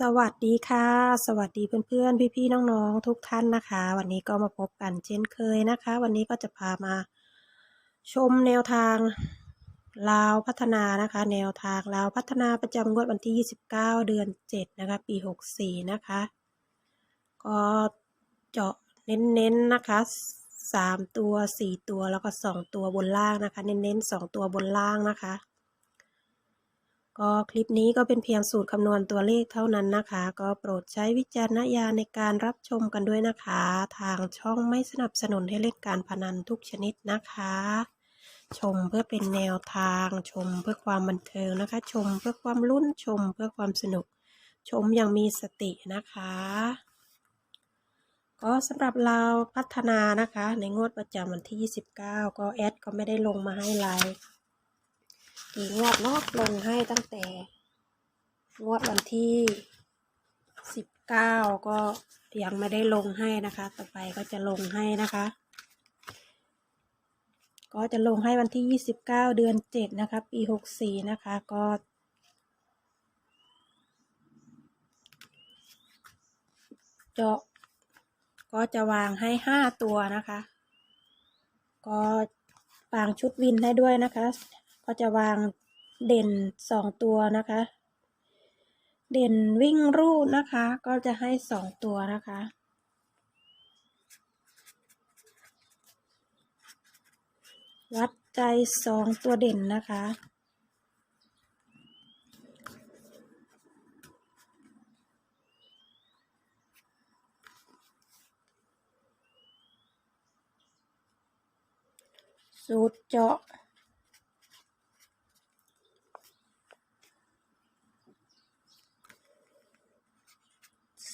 สวัสดีค่ะ สวัสดีเพื่อนๆ พี่ๆ น้องๆ ทุกท่านนะคะ วันนี้ก็มาพบกันเช่นเคยนะคะ วันนี้ก็จะพามาชมแนวทางลาวพัฒนานะคะ แนวทางลาวพัฒนาประจำงวดวันที่ 29 เดือน 7 นะคะ ปี 64 นะคะ ก็เจาะเน้นๆนนะคะ 3 ตัว 4 ตัวแล้วก็ 2 ตัวบนล่างนะคะ เน้นๆ 2 ตัวบนล่างนะคะ ก็คลิปนี้ก็เป็นเพียงสูตรคำนวณตัวเลขเท่านั้นนะคะ ก็โปรดใช้วิจารณญาณในการรับชมกันด้วยนะคะ ทางช่องไม่สนับสนุนให้เล่นการพนันทุกชนิดนะคะ ชมเพื่อเป็นแนวทาง ชมเพื่อความบันเทิงนะคะ ชมเพื่อความลุ้นชมเพื่อความสนุก ชมอย่างมีสตินะคะ ก็สำหรับเราพัฒนานะคะ ในงวดประจำวันที่ 29 ก็แอดก็ไม่ได้ลงมาให้ไลฟ์ กี่งวดเนอกลงให้ตั้งแต่ งวดวันที่สิบเก้าก็ยังไม่ได้ลงให้นะคะ ต่อไปก็จะลงให้นะคะ ก็จะลงให้วันที่ยี่สิบเก้าเดือนเจ็ดนะคะ ปีหกสี่นะคะก็เจาะก็จะวางให้ห้าตัวนะคะ ก็วางชุดวินให้ด้วยนะคะ ก็จะวางเด่นสองตัวนะคะ เด่นวิ่งรูดนะคะ ก็จะให้สองตัวนะคะวัดใจสองตัวเด่นนะคะ สูตรเจาะ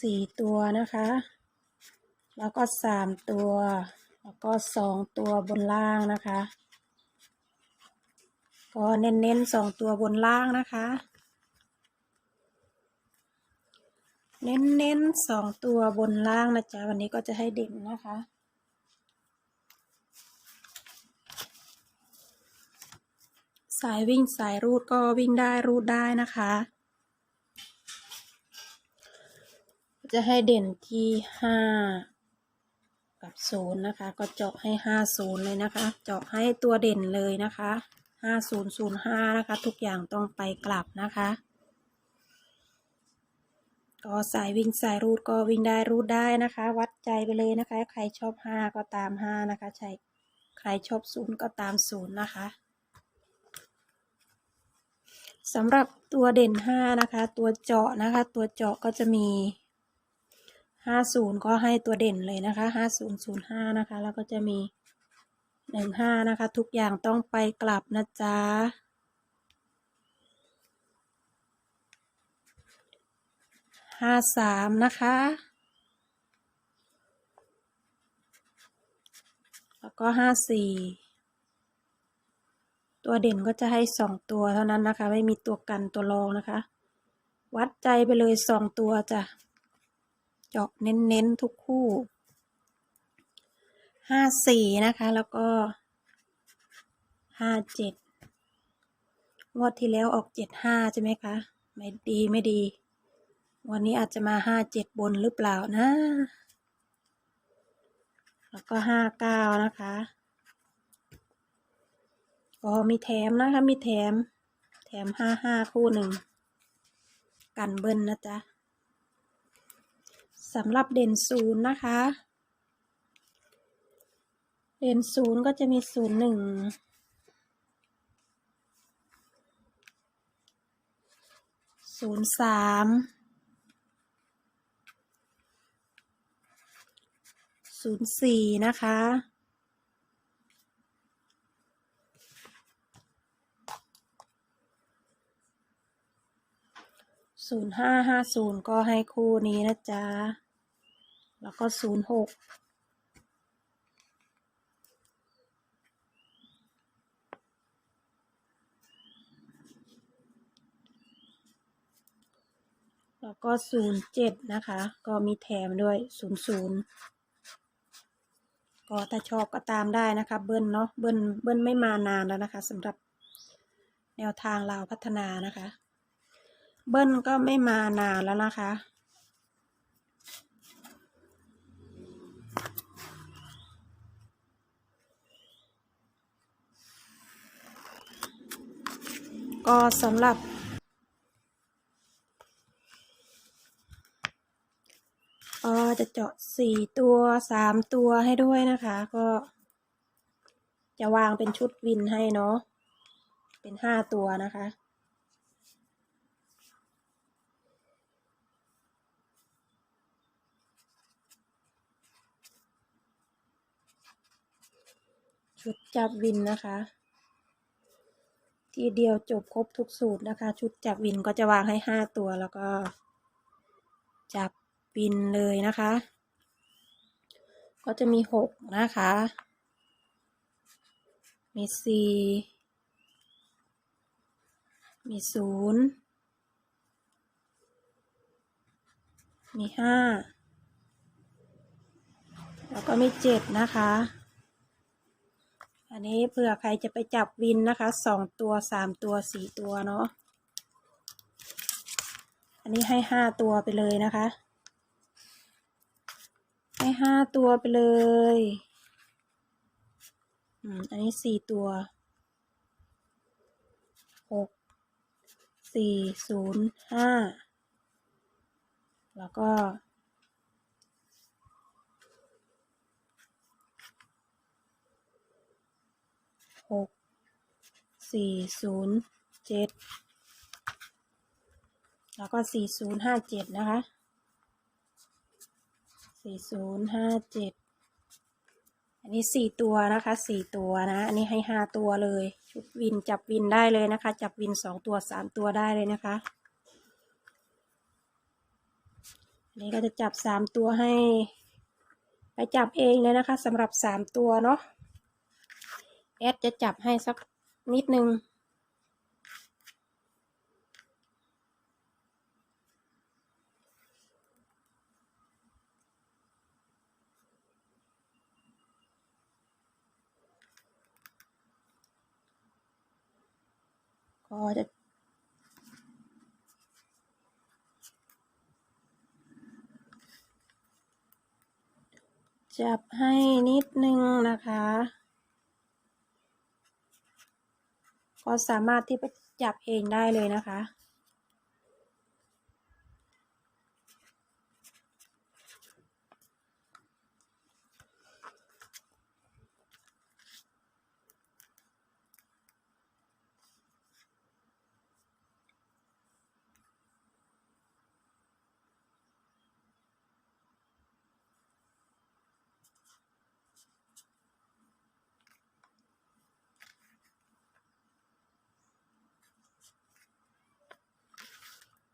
สี่ตัวนะคะ แล้วก็สามตัว แล้วก็สองตัวบนล่างนะคะ ก็เน้นๆสองตัวบนล่างนะคะ เน้นๆสองตัวบนล่างนะจ๊ะวันนี้ก็จะให้เด่นนะคะสายวิ่งสายรูดก็วิ่งได้รูดได้นะคะ จะให้เด่นที่ห้ากับศูนย์นะคะ ก็เจาะให้ห้าศูนย์เลยนะคะ เจาะให้ตัวเด่นเลยนะคะห้าศูนย์ศูนย์ห้านะคะ ทุกอย่างต้องไปกลับนะคะ ก็สายวิ่งสายรูดก็วิ่งได้รูดได้นะคะ วัดใจไปเลยนะคะ ใครชอบห้าก็ตามห้านะคะ ใช่ใครชอบศูนย์ก็ตามศูนย์นะคะสำหรับตัวเด่นห้านะคะ ตัวเจาะนะคะ ตัวเจาะก็จะมี ห้าศูนย์ก็ให้ตัวเด่นเลยนะคะห้าศูนย์ศูนย์ห้านะคะ แล้วก็จะมีหนึ่งห้านะคะ ทุกอย่างต้องไปกลับนะจ๊ะห้าสามนะคะ แล้วก็ห้าสี่ตัวเด่นก็จะให้สองตัวเท่านั้นนะคะ ไม่มีตัวกันตัวรองนะคะ วัดใจไปเลยสองตัวจ้ะ เจาะเน้นๆทุกคู่ห้าสี่นะคะ แล้วก็ห้าเจ็ดงวดที่แล้วออกเจ็ดห้าใช่ไหมคะ ไม่ดีไม่ดี วันนี้อาจจะมาห้าเจ็ดบนหรือเปล่านะ แล้วก็ห้าเก้านะคะก็มีแถมนะคะ มีแถม แถมห้าห้าคู่หนึ่ง กันเบิ้ลนะจ๊ะ สำหรับเด่นศูนย์นะคะ เด่นศูนย์ก็จะมีศูนย์หนึ่งศูนย์สามศูนย์สี่นะคะ ศูนย์ห้าห้าศูนย์ก็ให้คู่นี้นะจ๊ะ แล้วก็ศูนย์หกแล้วก็ศูนย์เจ็ดนะคะ ก็มีแถมด้วยศูนย์ศูนย์ก็ถ้าชอบก็ตามได้นะคะ เบิ้ลเนาะเบิ้ลเบิ้ลไม่มานานแล้วนะคะสำหรับแนวทางลาพัฒนานะคะ เบิ้ลก็ไม่มานานแล้วนะคะ ก็สำหรับก็จะเจาะสี่ตัวสามตัวให้ด้วยนะคะ ก็ จะวางเป็นชุดวินให้เนาะเป็นห้าตัวนะคะ ชุดจับวินนะคะ ทีเดียวจบครบทุกสูตรนะคะ ชุดจับวินก็จะวางให้ห้าตัวแล้วก็ จับวินเลยนะคะ ก็จะมีหกนะคะ มีสี่มีศูนย์มีห้าแล้วก็มีเจ็ดนะคะ อันนี้เผื่อใครจะไปจับวินนะคะสองตัวสามตัวสี่ตัวเนาะอันนี้ให้ห้าตัวไปเลยนะคะ ให้ห้าตัวไปเลยอืมอันนี้สี่ตัวหกสี่ศูนย์ห้าแล้วก็ หก สี่ศูนย์เจ็ดแล้วก็สี่ศูนย์ห้าเจ็ดนะคะสี่ศูนย์ห้าเจ็ดอันนี้สี่ตัวนะคะสี่ตัวนะ อันนี้ให้ห้าตัวเลย ชุดวินจับวินได้เลยนะคะ จับวินสองตัวสามตัวได้เลยนะคะอันนี้ก็จะจับสามตัวให้ ไปจับเองเลยนะคะสำหรับสามตัวเนาะแอดจะจับให้สัก นิดนึง ก็จะจับให้นิดนึงนะคะ ก็สามารถที่จะจับเองได้เลยนะคะ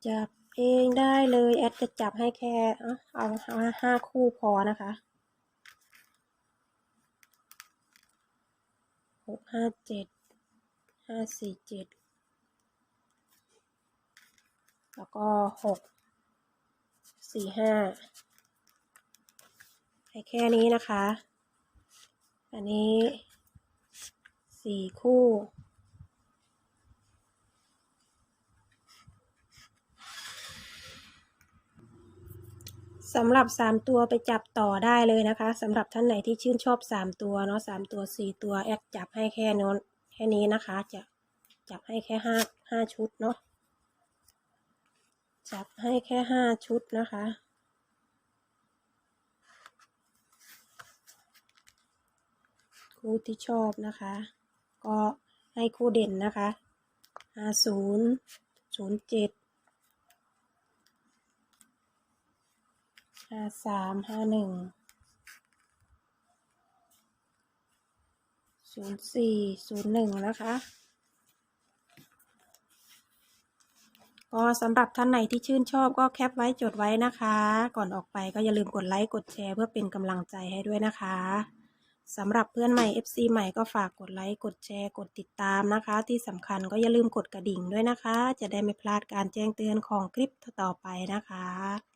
จับเองได้เลย แอดจะจับให้แค่เอาเอาห้าคู่พอนะคะหกห้าเจ็ดห้าสี่เจ็ดแล้วก็หกสี่ห้าให้แค่นี้นะคะ อันนี้สี่คู่ สำหรับ 3 ตัวไปจับต่อได้เลยนะคะสำหรับท่านไหนที่ชื่นชอบ 3 ตัวเนาะ3ตัว 4 ตัวแอดจับให้แค่นั้นแค่นี้นะคะ จะจับให้แค่5 5ชุดเนาะจับให้แค่5ชุดนะคะคู่ที่ชอบนะคะ ก็ให้คู่เด่นนะคะ 50 07 ห้าสามห้าหนึ่งศูนย์สี่ศูนย์หนึ่งนะคะก็สำหรับท่านไหนที่ชื่นชอบก็แคปไว้จดไว้นะคะ ก่อนออกไปก็อย่าลืมกดไลค์กดแชร์เพื่อเป็นกำลังใจให้ด้วยนะคะสำหรับเพื่อนใหม่ FC ใหม่ก็ฝากกดไลค์กดแชร์กดติดตามนะคะ ที่สำคัญก็อย่าลืมกดกระดิ่งด้วยนะคะ จะได้ไม่พลาดการแจ้งเตือนของคลิปต่อไปนะคะ